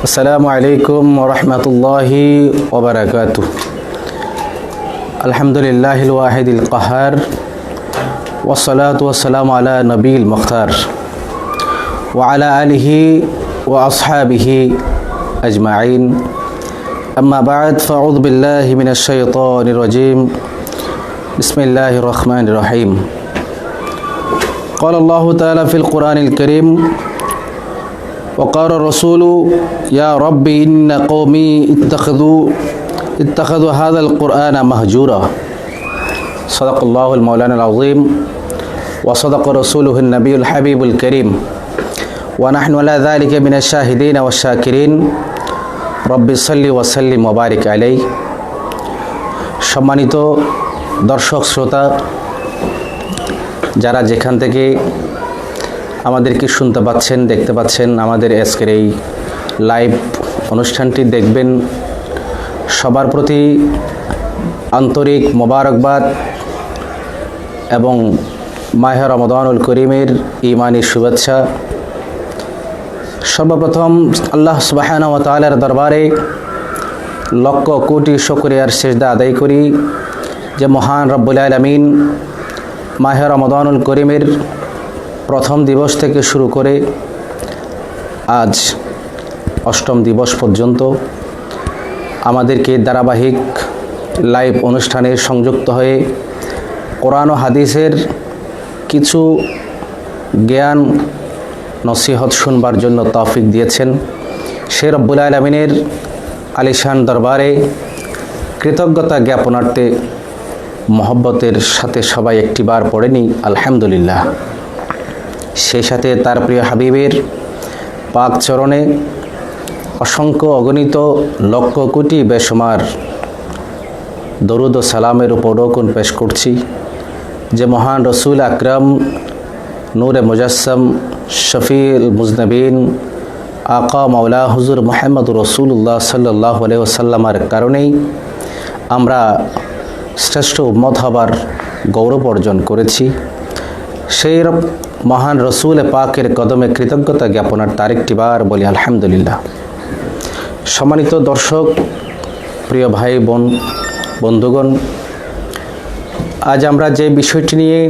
السلام عليكم ورحمة الله وبركاته. الحمد لله الواحد القهار والصلاة والسلام على نبي المختار وعلى آله وأصحابه أجمعين. أما بعد فأعوذ بالله من الشيطان الرجيم. بسم الله الرحمن الرحيم. قال الله تعالى في القرآن الكريم وقال الرسول يا رب إن قومي اتخذوا اتخذوا هذا القرآن مهجورا صدق الله المولانا العظيم وصدق رسوله النبي الحبيب الكريم ونحن على ذلك من الشاهدين والشاكرين رب صل وسلم وبارك عليه সম্মানিত দর্শক শ্রোতা যারা যেখান থেকে আমাদেরকে শুনতে পাচ্ছেন, দেখতে পাচ্ছেন আমাদের আজকের এই লাইভ অনুষ্ঠানটি। দেখবেন সবার প্রতি আন্তরিক মোবারকবাদ এবং মাহে রমদানুল করিমের ইমানি শুভেচ্ছা। সর্বপ্রথম আল্লাহ সুবাহান তালের দরবারে লক্ষ কোটি শকরিয়ার শেষদা আদায় করি যে মহান রব্বুল আলমিন মাহে রমদানুল করিমের প্রথম দিবস থেকে শুরু করে আজ অষ্টম দিবস পর্যন্ত আমাদেরকে ধারাবাহিক লাইভ অনুষ্ঠানে সংযুক্ত হয়ে কোরআন ও হাদিসের কিছু জ্ঞান নসিহত শুনবার জন্য তৌফিক দিয়েছেন। সে রব্বুল আলমিনের আলিশান দরবারে কৃতজ্ঞতা জ্ঞাপনার্থে মহব্বতের সাথে সবাই একটিবার পড়েনি আলহামদুলিল্লাহ। সেই সাথে তার প্রিয় হাবিবের পাক চরণে অসংখ্য অগণিত লক্ষ কোটি বেসমার দরুদ ও সালামের উপর রোকন পেশ করছি। যে মহান রসুল আকরম, নূরে মুজাসম শফিল মুজনবিন, আকা মাওলা হুজুর মোহাম্মদ রসুল্লাহ সাল্লাহ আলহ্লামার কারণেই আমরা শ্রেষ্ঠ উম্মত হবার গৌরব অর্জন করেছি। সেই মহান রসুল পাকের কদমে কৃতজ্ঞতা জ্ঞাপনার তারিখটি বার বলি, আলহামদুলিল্লাহ। সম্মানিত দর্শক, প্রিয় ভাই, বোন, বন্ধুগণ, আজ আমরা যে বিষয়টি নিয়ে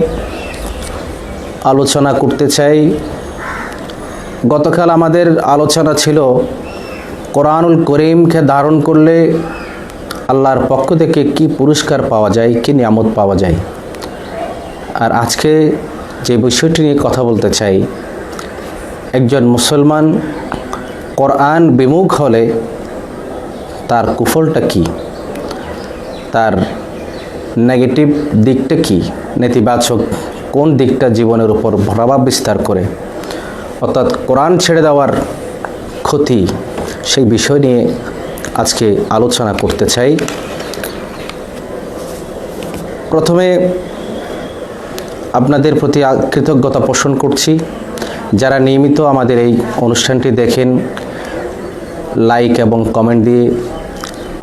আলোচনা করতে চাই, গতকাল আমাদের আলোচনা ছিল কোরআনুল করিমকে ধারণ করলে আল্লাহর পক্ষ থেকে কি পুরস্কার পাওয়া যায়, কি নিয়ামত পাওয়া যায়। আর আজকে যে বিষয়টি নিয়ে কথা বলতে চাই, একজন মুসলমান কোরআন বিমুখ হলে তার কুফলটা কি? তার নেগেটিভ দিকটা কি? নেতিবাচক কোন দিকটা জীবনের উপর প্রভাব বিস্তার করে? অর্থাৎ কোরআন ছেড়ে দেওয়ার ক্ষতি সেই বিষয় নিয়ে আজকে আলোচনা করতে চাই। প্রথমে আপনাদের প্রতি কৃতজ্ঞতা পোষণ করছি। যারা নিয়মিত আমাদের এই অনুষ্ঠানটি দেখেন লাইক এবং কমেন্ট দিয়ে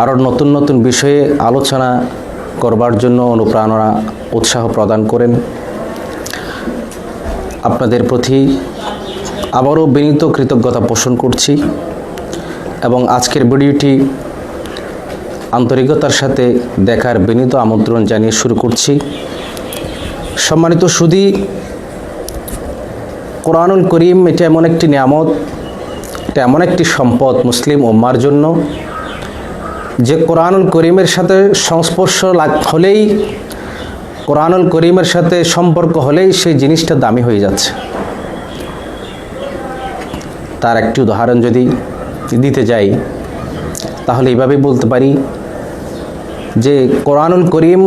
আরও নতুন নতুন বিষয়ে আলোচনা করবার জন্য অনুপ্রেরণা, উৎসাহ প্রদান করেন। আপনাদের প্রতি আবারও বিনীত কৃতজ্ঞতা পোষণ করছি এবং আজকের ভিডিওটি আন্তরিকতার সাথে দেখার বিনীত আমন্ত্রণ জানিয়ে শুরু করছি। সম্মানিত সুদী, কোরআনুল করিম এটা এমন একটি নিয়ামত, এটা এমন একটি সম্পদ মুসলিম উম্মার জন্য, যে কোরআনুল করিমের সাথে সংস্পর্শ হলেই, কোরআনুল করিমের সাথে সম্পর্ক হলেই সেই জিনিসটা দামি হয়ে যাচ্ছে। তার একটি উদাহরণ যদি দিতে যাই, তাহলে এইভাবে বলতে পারি যে কোরআনুল করিম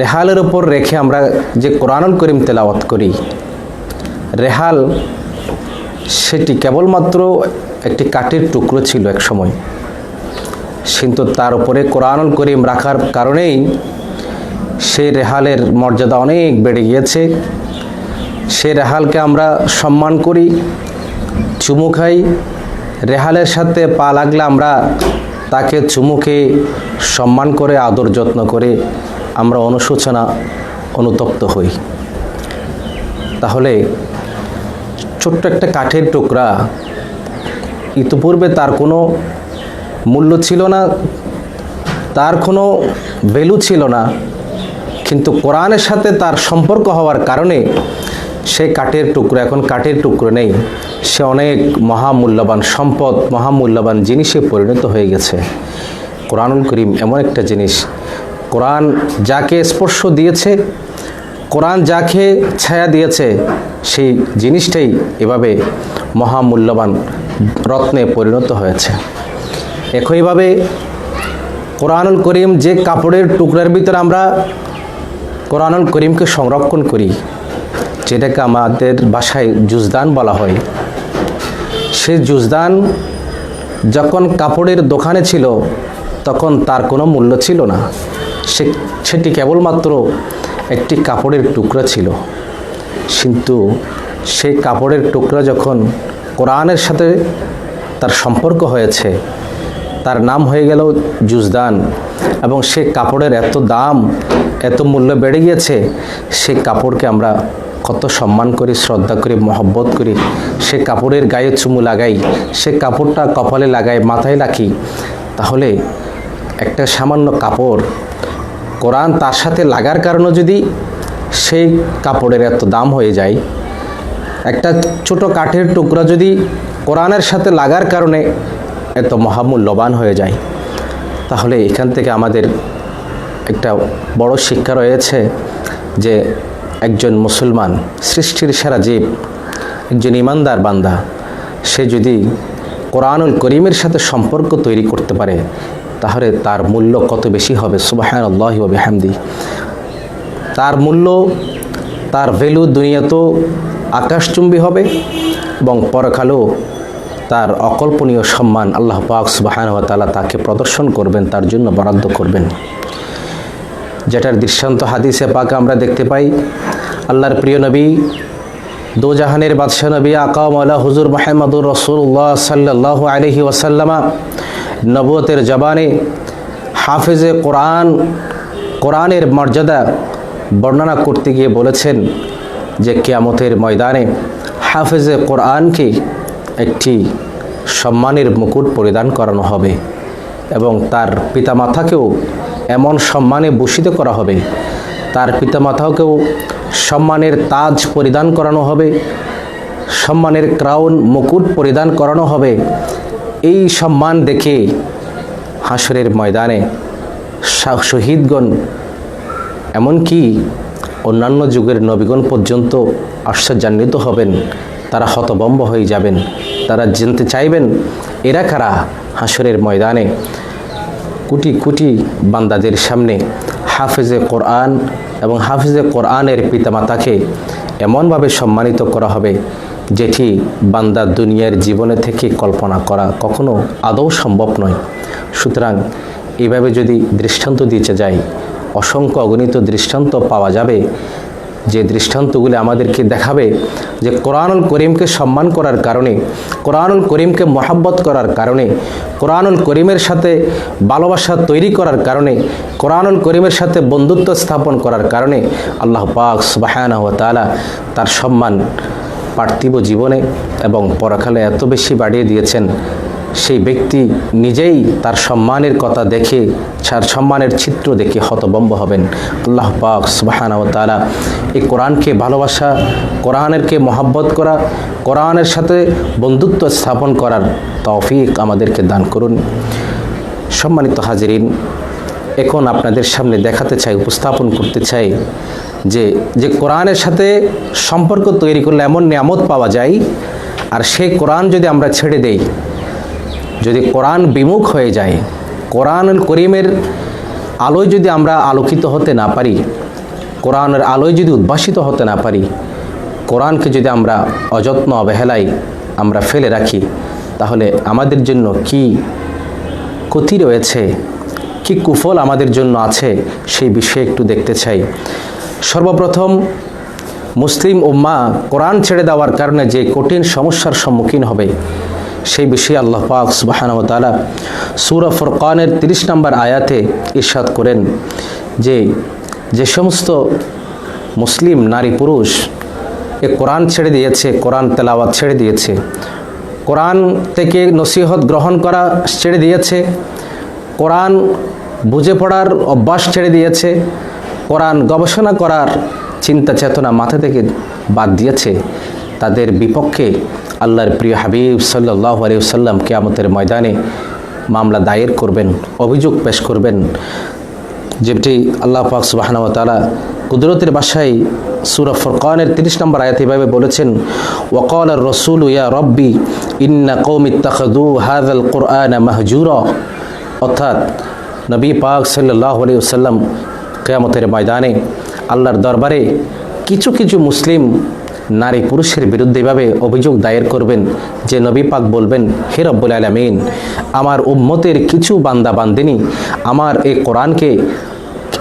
রেহালের ওপর রেখে আমরা যে কোরআনুল করিম তেলাওয়াত করি, রেহাল সেটি কেবলমাত্র একটি কাঠের টুকরো ছিল এক সময়। কিন্তু তার উপরে কোরআনুল করিম রাখার কারণেই সেই রেহালের মর্যাদা অনেক বেড়ে গিয়েছে। সে রেহালকে আমরা সম্মান করি, চুমু খাই। রেহালের সাথে পা লাগলে আমরা তাকে চুমুকে সম্মান করে, আদর যত্ন করে আমরা অনুশোচনা অনুতপ্ত হই। তাহলে ছোট্ট একটা কাঠের টুকরা ইতিপূর্বে তার কোনো মূল্য ছিল না, তার কোনো ভ্যালু ছিল না, কিন্তু কোরআনের সাথে তার সম্পর্ক হওয়ার কারণে সে কাঠের টুকরো, এখন কাঠের টুকরো নেই, সে অনেক মহামূল্যবান সম্পদ, মহামূল্যবান জিনিসে পরিণত হয়ে গেছে। কোরআনুল করিম এমন একটা জিনিস কোরআন যাকে স্পর্শ দিয়েছে, কোরআন যাকে ছায়া দিয়েছে, সেই জিনিসটাই এভাবে মহামূল্যবান রত্নে পরিণত হয়েছে। একইভাবে কোরআনুল করিম যে কাপড়ের টুকরার ভিতরে আমরা কোরআনুল করিমকে সংরক্ষণ করি, যেটাকে আমাদের বাসায় জুজদান বলা হয়, সে জুজদান যখন কাপড়ের দোকানে ছিল, তখন তার কোনো মূল্য ছিল না। সে, সেটি কেবলমাত্র একটি কাপড়ের টুকরা ছিল। কিন্তু সেই কাপড়ের টুকরা যখন কোরআনের সাথে তার সম্পর্ক হয়েছে, তার নাম হয়ে গেল জুজদান এবং সে কাপড়ের এত দাম, এত মূল্য বেড়ে গিয়েছে, সে কাপড়কে আমরা কত সম্মান করি, শ্রদ্ধা করি, মহব্বত করি। সে কাপড়ের গায়ে চুমু লাগাই, সে কাপড়টা কপালে লাগাই, মাথায় রাখি। তাহলে একটা সামান্য কাপড় কোরআন তার সাথে লাগার কারণে যদি সেই কাপড়ের এত দাম হয়ে যায়, একটা ছোট কাঠের টুকরা যদি কোরআনের সাথে লাগার কারণে এত মহামূল্যবান হয়ে যায়, তাহলে এখান থেকে আমাদের একটা বড় শিক্ষা রয়েছে যে একজন মুসলমান, সৃষ্টির সেরা জীব, একজন ইমানদার বান্দা, সে যদি কোরআনুল করিমের সাথে সম্পর্ক তৈরি করতে পারে তাহলে তার মূল্য কত বেশি হবে? সুবাহান আল্লাহি হামদি তার মূল্য, তার ভ্যালু দুনিয়াতেও আকাশচুম্বী হবে এবং পরকালেও তার অকল্পনীয় সম্মান আল্লাহ পাক সুবাহান তালা তাকে প্রদর্শন করবেন, তার জন্য বরাদ্দ করবেন। যেটার দৃষ্টান্ত হাদিসে পাক আমরা দেখতে পাই, আল্লাহর প্রিয় নবী দো জাহানের বাদশাহ নবী আকাম আল্লাহ হুজুর মাহমুদুর রসুল্লাহ সাল্লাহ আলহি ওয়াসাল্লামা নবতের জবানে হাফেজে কোরআন, কোরআনের মর্যাদা বর্ণনা করতে গিয়ে বলেছেন যে কেয়ামতের ময়দানে হাফেজে কোরআনকে একটি সম্মানের মুকুট পরিধান করানো হবে এবং তার পিতামাতাকেও এমন সম্মানে ভূষিত করা হবে। তার পিতামাতাকেও সম্মানের তাজ পরিধান করানো হবে, সম্মানের ক্রাউন মুকুট পরিধান করানো হবে এই সম্মান দেখে হাসরের ময়দানে শহীদগণ, এমনকি অন্যান্য যুগের নবীগণ পর্যন্ত আশ্চর্যান্বিত হবেন, তারা হতবম্ব হয়ে যাবেন। তারা জানতে চাইবেন, এরা কারা হাসরের ময়দানে কোটি কোটি বান্দাদের সামনে হাফেজে কোরআন এবং হাফেজে কোরআনের পিতামাতাকে এমনভাবে সম্মানিত করা হবে যেটি বান্দা দুনিয়ার জীবনে থেকে কল্পনা করা কখনো আদৌ সম্ভব নয়। সুতরাং এভাবে যদি দৃষ্টান্ত দিতে যাই, অসংখ্য অগণিত দৃষ্টান্ত পাওয়া যাবে। যে দৃষ্টান্তগুলি আমাদেরকে দেখাবে যে কোরআনুল করিমকে সম্মান করার কারণে, কোরআনুল করিমকে মহাব্বত করার কারণে, কোরআনুল করিমের সাথে ভালোবাসা তৈরি করার কারণে, কোরআনুল করিমের সাথে বন্ধুত্ব স্থাপন করার কারণে আল্লাহ পাক সুবাহানা তালা তার সম্মান পার্থিব জীবনে এবং পরকালে এত বেশি বাড়িয়ে দিয়েছেন, সেই ব্যক্তি নিজেই তার সম্মানের কথা দেখে, তার সম্মানের চিত্র দেখে হতবম্ব হবেন। আল্লাহ পাক সুবাহানা ও তালা এই কোরআনকে ভালোবাসা, কোরআনেরকে মহাব্বত করা, কোরআনের সাথে বন্ধুত্ব স্থাপন করার তৌফিক আমাদেরকে দান করুন। সম্মানিত হাজিরিন এখন আপনাদের সামনে দেখাতে চাই, উপস্থাপন করতে চাই যে যে কোরআনের সাথে সম্পর্ক তৈরি করলে এমন নিয়ামত পাওয়া যায়, আর সেই কোরআন যদি আমরা ছেড়ে দেই, যদি কোরআন বিমুখ হয়ে যায়, কোরআনুল করিমের আলোয় যদি আমরা আলোকিত হতে না পারি, কোরআনের আলোয় যদি উদ্ভাসিত হতে না পারি, কোরআনকে যদি আমরা অযত্ন অবহেলায় আমরা ফেলে রাখি, তাহলে আমাদের জন্য কি ক্ষতি রয়েছে? কি কুফল আমাদের জন্য আছে সেই বিষয়ে একটু দেখতে চাই। সর্বপ্রথম, মুসলিম উম্মা কোরআন ছেড়ে দেওয়ার কারণে যে কঠিন সমস্যার সম্মুখীন হবে, সেই বিষয়ে আল্লাহ পাক সুবাহানব তালা সুরা ফরকানের তিরিশ নম্বর আয়াতে ইরশাদ করেন যে যে সমস্ত মুসলিম নারী পুরুষ এ কোরআন ছেড়ে দিয়েছে, কোরআন তেলাওয়াত ছেড়ে দিয়েছে, কোরআন থেকে নসিহত গ্রহণ করা ছেড়ে দিয়েছে কোরআন বুঝে পড়ার অভ্যাস ছেড়ে দিয়েছে, কোরআন গবেষণা করার চিন্তা চেতনা মাথা থেকে বাদ দিয়েছে, তাদের বিপক্ষে আল্লাহর প্রিয় হাবিব সাল্লাহ আলিয়াল্লাম কেয়ামতের ময়দানে মামলা দায়ের করবেন, অভিযোগ পেশ করবেন। যেটি আল্লাহ পাক সুবাহানা তালা কুদরতের বাসায় সুরা ফরকানের তিরিশ নম্বর আয়াত এভাবে বলেছেন, ওয়াকাল রসুল ইয়া রব্বি, ইন্না কৌমি তাকদু হাদাল কোরআন মাহজুর। অর্থাৎ নবী পাক সাল্লাহ আলী সাল্লাম কেয়ামতের ময়দানে আল্লাহর দরবারে কিছু কিছু মুসলিম নারী পুরুষের বিরুদ্ধে এভাবে অভিযোগ দায়ের করবেন যে নবী পাক বলবেন, হে রব্বুল আলমিন, আমার উম্মতের কিছু বান্দা বান্দিনী আমার এই কোরআনকে,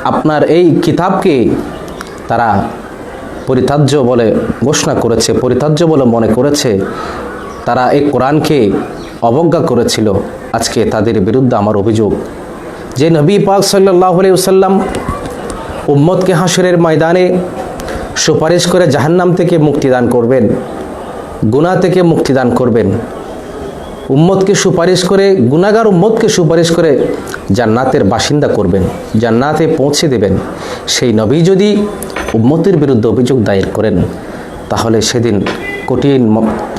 আপনার এই কিতাবকে তারা পরিতাজ্য বলে ঘোষণা করেছে পরিতাজ্য বলে মনে করেছে, তারা এই কোরআনকে অবজ্ঞা করেছিল। আজকে তাদের বিরুদ্ধে আমার অভিযোগ। যে নবী পাক সাল্লাহ সাল্লাম উম্মতকে হাসরের ময়দানে সুপারিশ করে জাহান্নাম থেকে মুক্তিদান করবেন, গুনাহ থেকে মুক্তিদান করবেন, উম্মতকে সুপারিশ করে গুনাগার উম্মতকে সুপারিশ করে জান্নাতের বাসিন্দা করবেন, জান্নাতে পৌঁছে দেবেন। সেই নবী যদি উম্মতের বিরুদ্ধে অভিযোগ দায়ের করেন, তাহলে সেদিন কঠিন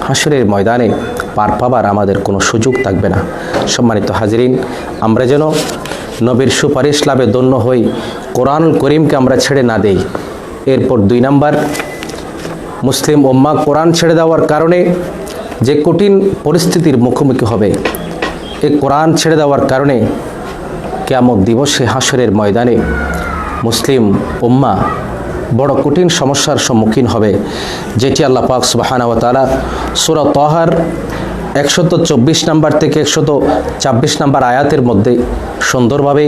হাসরের ময়দানে পার পাবার আমাদের কোনো সুযোগ থাকবে না। সম্মানিত হাজিরিন, আমরা যেন নবীর সুপারিশ লাভে দন্য হই, কোরআনুল করিমকে আমরা ছেড়ে না দেই। এরপর দুই নাম্বার, মুসলিম ওম্মা কোরআন ছেড়ে দেওয়ার কারণে যে কঠিন পরিস্থিতির মুখোমুখি হবে, এই কোরআন ছেড়ে দেওয়ার কারণে কেয়ামত দিবসে হাসরের ময়দানে মুসলিম উম্মা বড় কঠিন সমস্যার সম্মুখীন হবে, যেটি আল্লাহ পাক সুবাহানা তালা সুরা তহার একশত চব্বিশ নাম্বার থেকে একশত ছাব্বিশ নাম্বার আয়াতের মধ্যে সুন্দরভাবে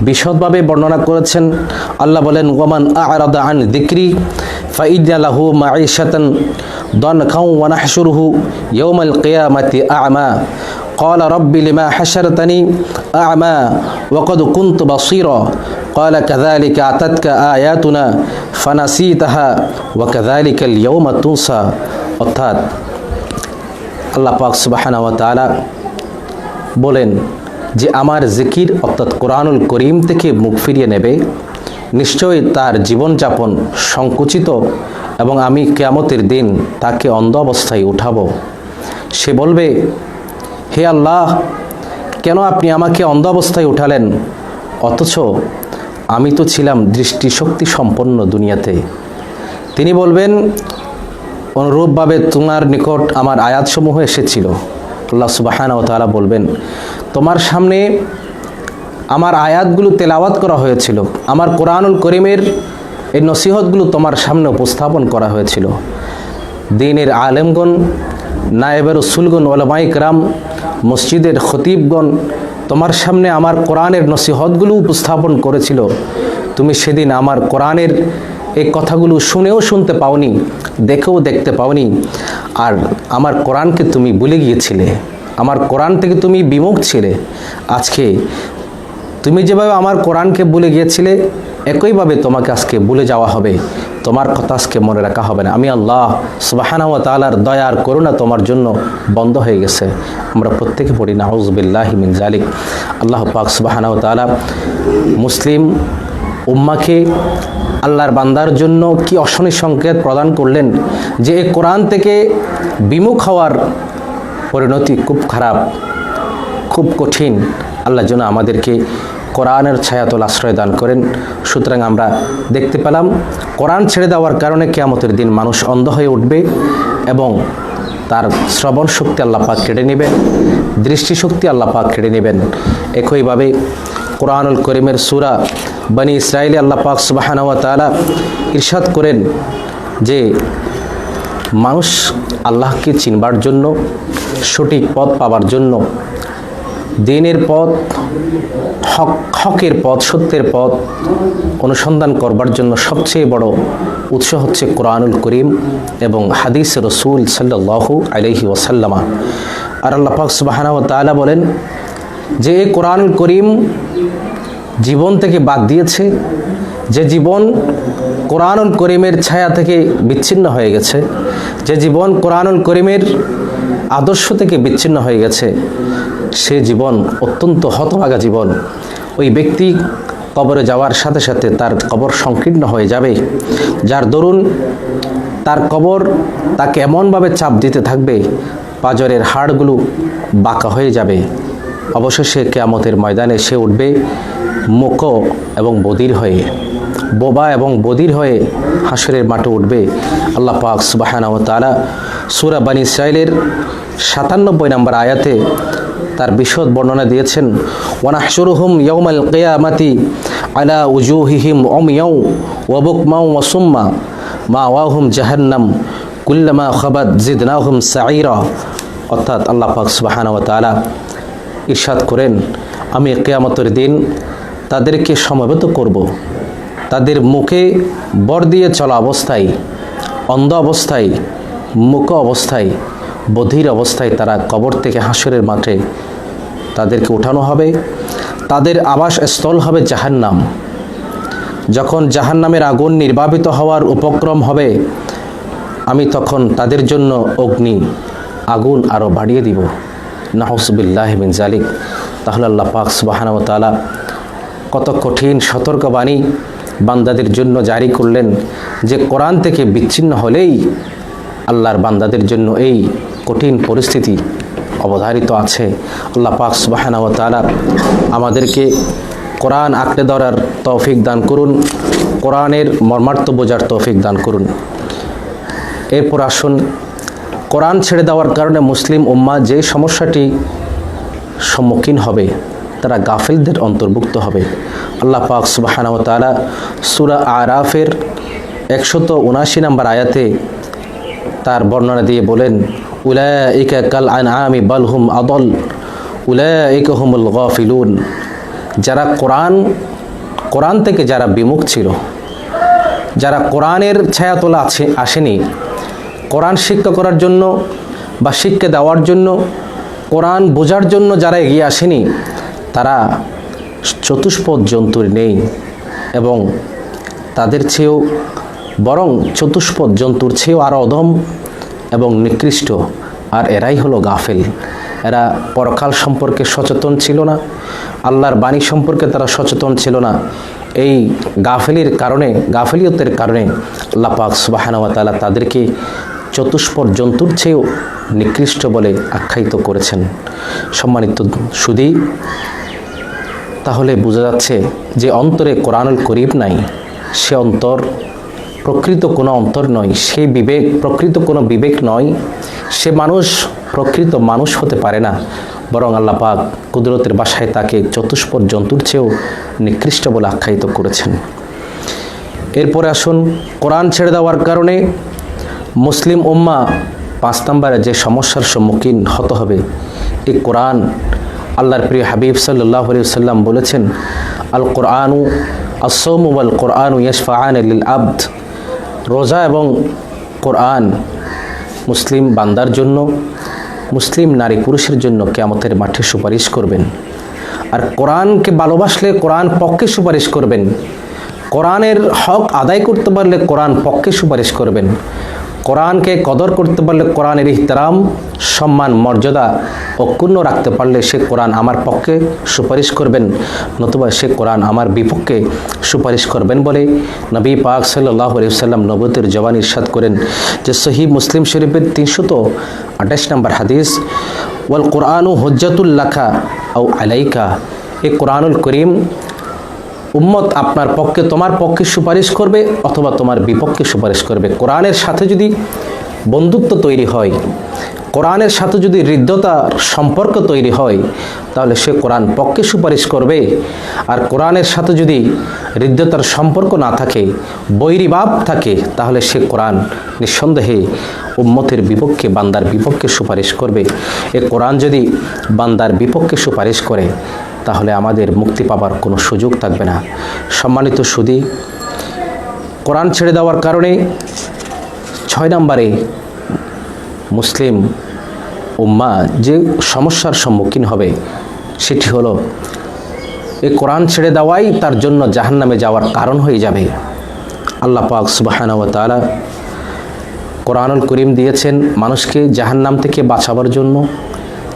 বিশদভাবে বর্ণনা করেছেন আল্লাহ বলেন ওমান আরাদা আন দিক্রি ফাইদা লাহু মাঈশাতান ضنكا ونحشره يوم القيامة أعمى قال رب لما حشرتني أعمى وقد كنت بصيرا قال كذلك أتتك آياتنا فنسيتها وكذلك اليوم تنسى অর্থাৎ আল্লাহ পাক সুবাহানা ওয়া তাআলা বলেন যে আমার জিকির অর্থাৎ কোরআনুল করিম থেকে মুখ ফিরিয়ে নেবে, নিশ্চয়ই তার জীবনযাপন সংকুচিত এবং আমি কেয়ামতের দিন তাকে অন্ধ অবস্থায় উঠাবো। সে বলবে, হে আল্লাহ, কেন আপনি আমাকে অন্ধ অবস্থায় উঠালেন? অথচ আমি তো ছিলাম দৃষ্টিশক্তি সম্পন্ন দুনিয়াতে। তিনি বলবেন অনুরূপভাবে তোমার নিকট আমার আয়াতসমূহ এসেছিল। আল্লাহ সুবাহানা ও বলবেন, তোমার সামনে আমার আয়াতগুলো তেলাওয়াত করা হয়েছিল। আমার কোরআনুল করিমের এই নসিহতগুলো তোমার সামনে উপস্থাপন করা হয়েছিল। দিনের আলেমগণ নায়েবের রসুলগণ ওলামাইক রাম মসজিদের খতিবগণ তোমার সামনে আমার কোরআনের নসিহতগুলো উপস্থাপন করেছিল। তুমি সেদিন আমার কোরআনের এই কথাগুলো শুনেও শুনতে পাওনি। দেখেও দেখতে পাওনি। আর আমার কোরআনকে তুমি ভুলে গিয়েছিলে। আমার কোরআন থেকে তুমি বিমুখ ছিলে। আজকে তুমি যেভাবে আমার কোরআনকে ভুলে গিয়েছিলে, একইভাবে তোমাকে আজকে ভুলে যাওয়া হবে। তোমার কথা আজকে মনে রাখা হবে না। আমি আল্লাহ সুবাহানা ওয়া তাআলার দয়ার করুণা তোমার জন্য বন্ধ হয়ে গেছে। আমরা প্রত্যেকে পড়ি, নাউজবিল্লাহি মিন জালিক আল্লাহ পাক সুবাহানা তাআলা মুসলিম উম্মাকে আল্লাহর বান্দার জন্য কি অশনি সংকেত প্রদান করলেন যে এই কোরআন থেকে বিমুখ হওয়ার পরিণতি খুব খারাপ, খুব কঠিন। আল্লাহ যেন আমাদেরকে কোরআনের ছায়াতল আশ্রয় দান করেন। সুতরাং আমরা দেখতে পেলাম, কোরআন ছেড়ে দেওয়ার কারণে কেয়ামতের দিন মানুষ অন্ধ হয়ে উঠবে এবং তার শ্রবণ শক্তি আল্লাহ পাক কেড়ে নেবেন, দৃষ্টিশক্তি আল্লাহ পাক কেড়ে নেবেন। একইভাবে কোরআনুল করিমের সুরা বনি ইসরায়েলি আল্লাহ পাক সুবাহানা ওয়া তাআলা ইরশাদ করেন যে মানুষ আল্লাহকে চিনবার জন্য, সঠিক পথ পাবার জন্য, দিনের পথ, হক, হকের পথ, সত্যের পথ অনুসন্ধান করবার জন্য সবচেয়ে বড় উৎস হচ্ছে কোরআনুল করিম এবং হাদিস রসুল সাল্লাহু আলহি ওসাল্লামা আর আল্লাহ পাক সুবাহানা ও তাআলা বলেন যে কোরআনুল করিম জীবন থেকে বাদ দিয়েছে, যে জীবন কোরআনুল করিমের ছায়া থেকে বিচ্ছিন্ন হয়ে গেছে, যে জীবন কোরআনুল করিমের আদর্শ থেকে বিচ্ছিন্ন হয়ে গেছে, সে জীবন অত্যন্ত হতভাগা জীবন। ওই ব্যক্তি কবরে যাওয়ার সাথে সাথে তার কবর সংকীর্ণ হয়ে যাবে। যার দরুন তার কবর তাকে এমনভাবে চাপ দিতে থাকবে, পাজরের হাড়গুলো বাঁকা হয়ে যাবে। অবশেষে কেয়ামতের ময়দানে সে উঠবে মুখ এবং বদির হয়ে, বোবা এবং বদির হয়ে হাসরের মাঠে উঠবে আল্লাহ পাক সুবাহানা ও তালা সুরা বানী ইসরায়েলের সাতানব্বই নম্বর আয়াতে তার বিশদ বর্ণনা দিয়েছেন ওয়ানাহসুরুহুম ইয়ৌমাল কেয়ামাতি আলা উজুহিহিম অম ইয়ৌ ওয়াবুকমাউ ওয়াসুম্মা মা ওয়াহুম জাহান্নাম কুল্লামা খবাদ জিদনাহুম সাইরা অর্থাৎ আল্লাহ পাক সুবাহানা ও তালা ইরশাদ করেন, আমি কেয়ামতের দিন তাদেরকে সমবেত করব। তাদের মুখে বর দিয়ে চলা অবস্থায়, অন্ধ অবস্থায় মুখ অবস্থায়, বধির অবস্থায় তারা কবর থেকে হাসরের মাঠে তাদেরকে উঠানো হবে। তাদের আবাস স্থল হবে জাহান্নাম। যখন জাহান্নামের আগুন নির্বাপিত হওয়ার উপক্রম হবে, আমি তখন তাদের জন্য অগ্নি, আগুন আরও বাড়িয়ে দিব। নাহসবিল্লাহ বিন জালিক তাহলে আল্লাহ পাক সুবাহানব তালা কত কঠিন সতর্কবাণী বান্দাদের জন্য জারি করলেন যে কোরআন থেকে বিচ্ছিন্ন হলেই আল্লাহর বান্দাদের জন্য এই কঠিন পরিস্থিতি অবধারিত আছে। আল্লাহ পাক সুবাহানব তালা আমাদেরকে কোরআন আঁকড়ে ধরার তৌফিক দান করুন, কোরআনের মর্মার্থ বোঝার তৌফিক দান করুন। এরপর আসুন, কোরআন ছেড়ে দেওয়ার কারণে মুসলিম উম্মা যে সমস্যাটি সম্মুখীন হবে তারা গাফিলদের অন্তর্ভুক্ত হবে। আল্লাহ পাক সুবাহানাও তালা সুরা আরাফের একশত উনাশি নম্বর আয়াতে তার বর্ণনা দিয়ে বলেন উলা ইকা কাল আন আমি বালহুম আদল উলা ইকহুমুল গফিলুন। যারা কোরআন কোরআন থেকে যারা বিমুখ ছিল, যারা কোরআনের ছায়াতলা আছে, আসেনি, কোরআন শিক্ষা করার জন্য বা শিক্ষা দেওয়ার জন্য, কোরআন বোঝার জন্য যারা এগিয়ে আসেনি তারা চতুষ্পদ জন্তুর নেই এবং তাদের চেয়েও বরং চতুষ্পদ জন্তুর চেয়েও আরও অধম এবং নিকৃষ্ট। আর এরাই হলো গাফেল। এরা পরকাল সম্পর্কে সচেতন ছিল না, আল্লাহর বাণী সম্পর্কে তারা সচেতন ছিল না। এই গাফেলির কারণে, গাফেলিয়তের কারণে আল্লাহ পাক সুবাহানওয়া তালা তাদেরকে চতুষ্পদ জন্তুর চেয়েও নিকৃষ্ট বলে আখ্যায়িত করেছেন। সম্মানিত সুদী তাহলে বোঝা যাচ্ছে যে অন্তরে কোরআনুল করিব নাই। সে অন্তর প্রকৃত কোনো অন্তর নয়, সে বিবেক, প্রকৃত কোনো বিবেক নয়। সে মানুষ, প্রকৃত মানুষ হতে পারে না। বরং আল্লাহ পাক কুদরতের বাসায় তাকে চতুষ্পদ জন্তুর চেয়েও নিকৃষ্ট বলে আখ্যায়িত করেছেন। এরপরে আসুন কোরআন ছেড়ে দেওয়ার কারণে মুসলিম উম্মা পাঁচ নম্বরে যে সমস্যার সম্মুখীন হতে হবে, এই কোরআন আল্লাহর প্রিয় হাবিব সাল্লাহ সাল্লাম বলেছেন আল কোরআনু আসম আল কোরআনু ইয়সফাআন লিল আব্দ রোজা এবং কোরআন মুসলিম বান্দার জন্য, মুসলিম নারী পুরুষের জন্য কেয়ামতের মাঠে সুপারিশ করবেন। আর কোরআনকে ভালোবাসলে কোরআন পক্ষে সুপারিশ করবেন। কোরআনের হক আদায় করতে পারলে কোরআন পক্ষে সুপারিশ করবেন। কোরআনকে কদর করতে পারলে কোরআনের ইহতারাম, সম্মান, মর্যাদা অক্ষুণ্ণ রাখতে পারলে সে কোরআন আমার পক্ষে সুপারিশ করবেন, নতুবা সে কোরআন আমার বিপক্ষে সুপারিশ করবেন বলে নবী পাক সাল্লাহ সাল্লাম নবতের জবান ইরশাদ করেন যে সহি মুসলিম শরীফের তিনশত আঠাশ নম্বর হাদিস, ওয়াল কোরআনু হজ্জাতুল্লাখা ও আলাইকা এ কোরআনুল করিম উম্মত আপনার পক্ষে তোমার পক্ষে সুপারিশ করবে অথবা তোমার বিপক্ষে সুপারিশ করবে। কোরআনের সাথে যদি বন্ধুত্ব তৈরি হয়, কোরআনের সাথে যদি হৃদ্যতার সম্পর্ক তৈরি হয়, তাহলে সে কোরআন পক্ষে সুপারিশ করবে। আর কোরআনের সাথে যদি হৃদ্যতার সম্পর্ক না থাকে বৈরিভাব থাকে, তাহলে সে কোরআন নিঃসন্দেহে উম্মতের বিপক্ষে, বান্দার বিপক্ষে সুপারিশ করবে। এ কোরআন যদি বান্দার বিপক্ষে সুপারিশ করে তাহলে আমাদের মুক্তি পাবার কোনো সুযোগ থাকবে না। সম্মানিত সুদী, কোরআন ছেড়ে দেওয়ার কারণে ছয় নম্বরে মুসলিম উম্মা যে সমস্যার সম্মুখীন হবে, সেটি হলো এই কোরআন ছেড়ে দেওয়াই তার জন্য জাহান্নামে যাওয়ার কারণ হয়ে যাবে। আল্লাহ পাক সুবাহানা তালা কোরআনুল করিম দিয়েছেন মানুষকে জাহান্নাম থেকে বাঁচাবার জন্য,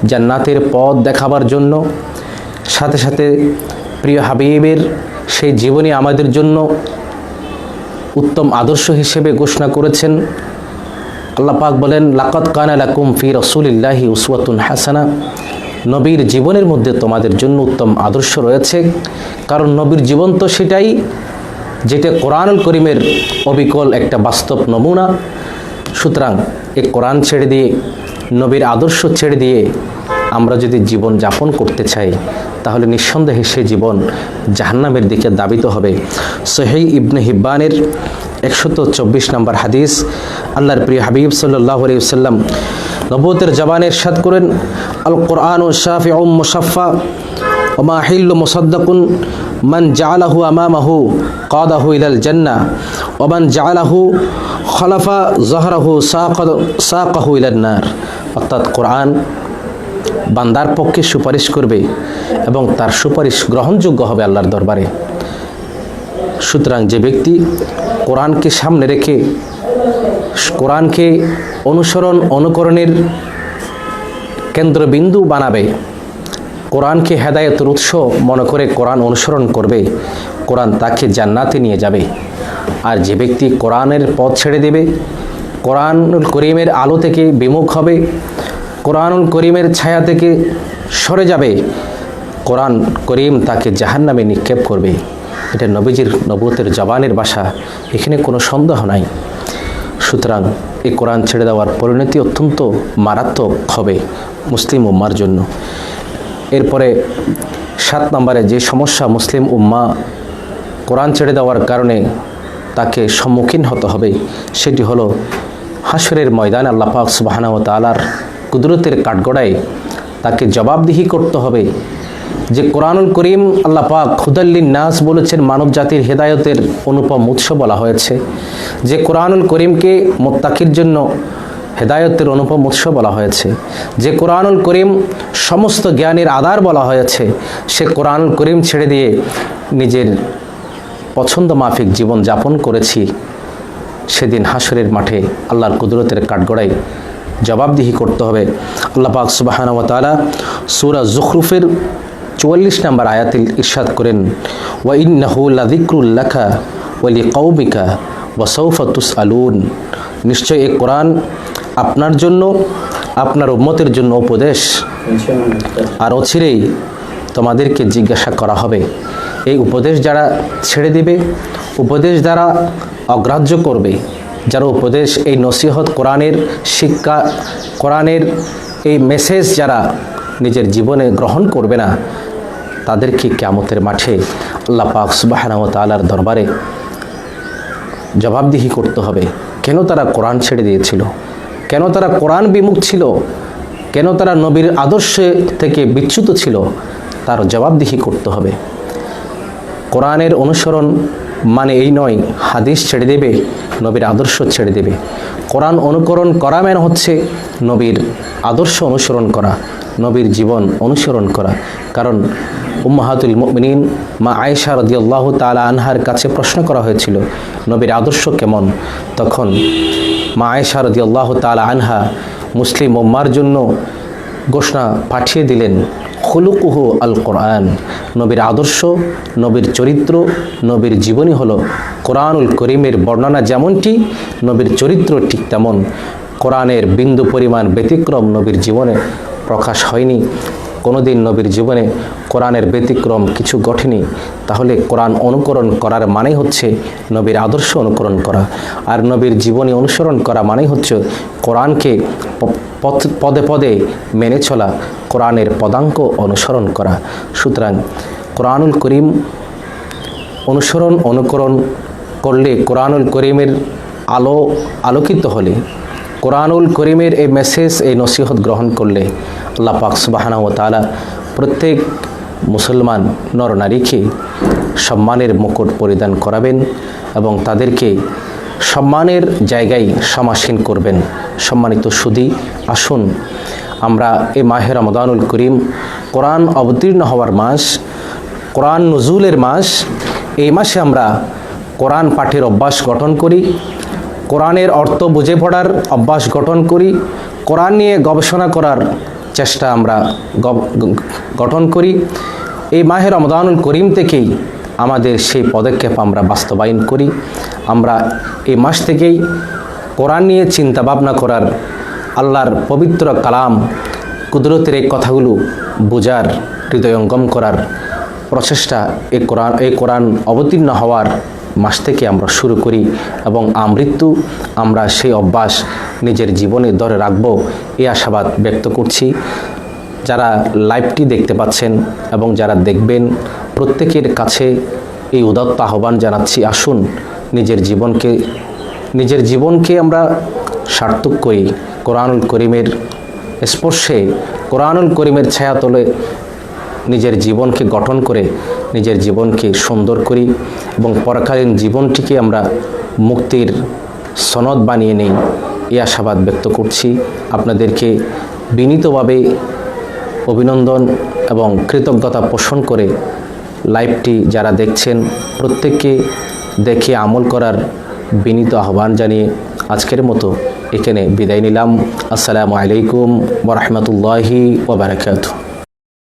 জান্নাতের পথ দেখাবার জন্য সাথে সাথে প্রিয় হাবিবের সেই জীবনী আমাদের জন্য উত্তম আদর্শ হিসেবে ঘোষণা করেছেন। আল্লাহ পাক বলেন লাকাত কানা লাকুম ফি রসুলিল্লাহি উসওয়াতুন হাসানা। নবীর জীবনের মধ্যে তোমাদের জন্য উত্তম আদর্শ রয়েছে। কারণ নবীর জীবন তো সেটাই, যেটা কোরআনুল করিমের অবিকল একটা বাস্তব নমুনা। সুতরাং এই কোরআন ছেড়ে দিয়ে, নবীর আদর্শ ছেড়ে দিয়ে আমরা যদি জীবন যাপন করতে চাই, তাহলে নিঃসন্দেহে সে জীবন জাহান্নামের দিকে দাবিত হবে। সোহেই ইবনে হিব্বানের একশত চব্বিশ নম্বর হাদিস, আল্লাহর প্রিয় হাবিব সাল্লাহ সাল্লাম নবতের জবানের এরশাদ করেন আল কোরআন ও শাফি ওম মুসাফা ওমা হিল্ল মুসদ্দকুন, মান জালাহু আমামাহু কাদাহু ইলাল জান্না ওমান জালাহু খলাফা জহরাহু সাকাহু ইলাল নার। অর্থাৎ কোরআন বান্দার পক্ষে সুপারিশ করবে এবং তার সুপারিশ গ্রহণযোগ্য হবে আল্লাহর দরবারে। সুতরাং যে ব্যক্তি কোরআনকে সামনে রেখে, কোরআনকে অনুসরণ, অনুকরণের কেন্দ্রবিন্দু বানাবে, কোরআনকে হেদায়তের উৎস মনে করে কোরআন অনুসরণ করবে, কোরআন তাকে জান্নাতে নিয়ে যাবে। আর যে ব্যক্তি কোরআনের পথ ছেড়ে দেবে, কোরআনুল করিমের আলো থেকে বিমুখ হবে কোরআনুল করিমের ছায়া থেকে সরে যাবে। কোরআন করিম তাকে জাহান্নামে নিক্ষেপ করবে। এটা নবীজির নবতের জবানের বাসা এখানে কোনো সন্দেহ নাই। সুতরাং এই কোরআন ছেড়ে দেওয়ার পরিণতি অত্যন্ত মারাত্মক হবে মুসলিম উম্মার জন্য। এরপরে সাত নম্বরে যে সমস্যা মুসলিম উম্মা কোরআন ছেড়ে দেওয়ার কারণে তাকে সম্মুখীন হতে হবে, সেটি হলো হাসরের ময়দান আল্লাহ পাক ও তালার কুদরতের কাঠগড়ায় তাকে জবাবদিহি করতে হবে। যে কোরআনুল করিম আল্লাহ পাক খুদাল্লিন নাস বলেছেন, মানব জাতির হেদায়তের অনুপম উৎস বলা হয়েছে। যে কোরআনুল করিমকে মোত্তাকির জন্য হেদায়তের অনুপম উৎস বলা হয়েছে। যে কোরআনুল করিম সমস্ত জ্ঞানের আধার বলা হয়েছে, সে কোরআনুল করিম ছেড়ে দিয়ে নিজের পছন্দ মাফিক জীবন যাপন করেছি। সেদিন হাসরের মাঠে আল্লাহর কুদরতের কাঠগড়ায় জবাবদিহি করতে হবে। আল্লাহ পাক সুবাহান তালা সুরা জুখরুফের চুয়াল্লিশ নম্বর আয়াতিল ইরশাদ করেন, ওয়া ইন্নাহুল্লাদিক্রুল্লাখা ওয়ালি কৌমিকা ওয়াসৌফা তুস আলুন নিশ্চয় এই কোরআন আপনার জন্য, আপনার উম্মতের জন্য উপদেশ। আর অচিরেই তোমাদেরকে জিজ্ঞাসা করা হবে। এই উপদেশ যারা ছেড়ে দিবে, উপদেশ দ্বারা অগ্রাহ্য করবে যারা উপদেশ এই নসিহত কোরআনের শিক্ষা, কোরআনের এই মেসেজ যারা নিজের জীবনে গ্রহণ করবে না তাদেরকে ক্যামতের মাঠে আল্লাহ পাক সুবাহানা ও তালার দরবারে জবাবদিহি করতে হবে? কেন তারা কোরআন ছেড়ে দিয়েছিল? কেন তারা কোরআন বিমুখ ছিল? কেন তারা নবীর আদর্শে থেকে বিচ্যুত ছিল? তার জবাবদিহি করতে হবে। কোরআনের অনুসরণ মানে এই নয়, হাদিস ছেড়ে দেবে। নবীর আদর্শ ছেড়ে দেবে। কোরআন অনুকরণ করা মানে হচ্ছে নবীর আদর্শ অনুসরণ করা, নবীর জীবন অনুসরণ করা। কারণ উম্মাহাতুল মিন মা আয়েশা রদিয়াল্লাহ তালা আনহার কাছে প্রশ্ন করা হয়েছিল, নবীর আদর্শ কেমন? তখন মা আয়েশা রদিয়াল্লাহ তালা আনহা মুসলিম উম্মার জন্য ঘোষণা পাঠিয়ে দিলেন খুলুকুহু আল কোরআন নবীর আদর্শ, নবীর চরিত্র, নবীর জীবনী হলো কোরআনুল করিমের বর্ণনা যেমনটি, নবীর চরিত্র ঠিক তেমন। কোরআনের বিন্দু পরিমাণ ব্যতিক্রম নবীর জীবনে প্রকাশ হয়নি। কোনোদিন নবীর জীবনে কোরআনের ব্যতিক্রম কিছু ঘটেনি। তাহলে কোরআন অনুকরণ করার মানে হচ্ছে নবীর আদর্শ অনুকরণ করা। আর নবীর জীবনী অনুসরণ করা মানে হচ্ছে কোরআনকে পদে পদে মেনে চলা কোরআনের পদাঙ্ক অনুসরণ করা। সুতরাং কোরআনুল করিম অনুসরণ, অনুকরণ করলে কোরআনুল করিমের আলো আলোকিত হলে, কোরআনুল করিমের এই মেসেজ এই নসিহত গ্রহণ করলে আল্লাহ পাক সুবাহানা ও তালা প্রত্যেক মুসলমান নরনারীকে সম্মানের মুকুট পরিধান করাবেন এবং তাদেরকে সম্মানের জায়গায় সমাসীন করবেন। সম্মানিত সুদী, আসুন আমরা এই মাহে রমদানুল করিম কোরআন অবতীর্ণ হওয়ার মাস, কোরআন নজুলের মাস, এই মাসে আমরা কোরআন পাঠের অভ্যাস গঠন করি, কোরআনের অর্থ বুঝে পড়ার অভ্যাস গঠন করি, কোরআন নিয়ে গবেষণা করার চেষ্টা আমরা গঠন করি। এই মাহের রমদানুল করিম থেকেই আমাদের সেই পদক্ষেপ আমরা বাস্তবায়ন করি। আমরা এই মাস থেকেই কোরআন নিয়ে চিন্তা ভাবনা করার, আল্লাহর পবিত্র কালাম, কুদরতের এই কথাগুলো বোঝার, হৃদয়ঙ্গম করার প্রচেষ্টা এই কোরআন এই কোরআন অবতীর্ণ হওয়ার মাস থেকে আমরা শুরু করি এবং আমৃত্যু আমরা সেই অভ্যাস নিজের জীবনে ধরে রাখব এই আশাবাদ ব্যক্ত করছি। যারা লাইভটি দেখতে পাচ্ছেন এবং যারা দেখবেন, প্রত্যেকের কাছে এই উদাত্ত আহ্বান জানাচ্ছি, আসুন নিজের জীবনকে নিজের জীবনকে আমরা সার্থক করি। কোরআনুল করিমের স্পর্শে, কোরআনুল করিমের ছায়া তোলে নিজের জীবনকে গঠন করে, নিজের জীবনকে সুন্দর করি এবং পরকালীন জীবনটিকে আমরা মুক্তির সনদ বানিয়ে নেই। এই আশাবাদ ব্যক্ত করছি। আপনাদেরকে বিনীতভাবে অভিনন্দন এবং কৃতজ্ঞতা পোষণ করে লাইভটি যারা দেখছেন, প্রত্যেককে দেখে আমল করার বিনীত আহ্বান জানিয়ে আজকের মতো এখানে বিদায় নিলাম। আসসালামু আলাইকুম ওরহমতুল্লাহি ওবরাকাতু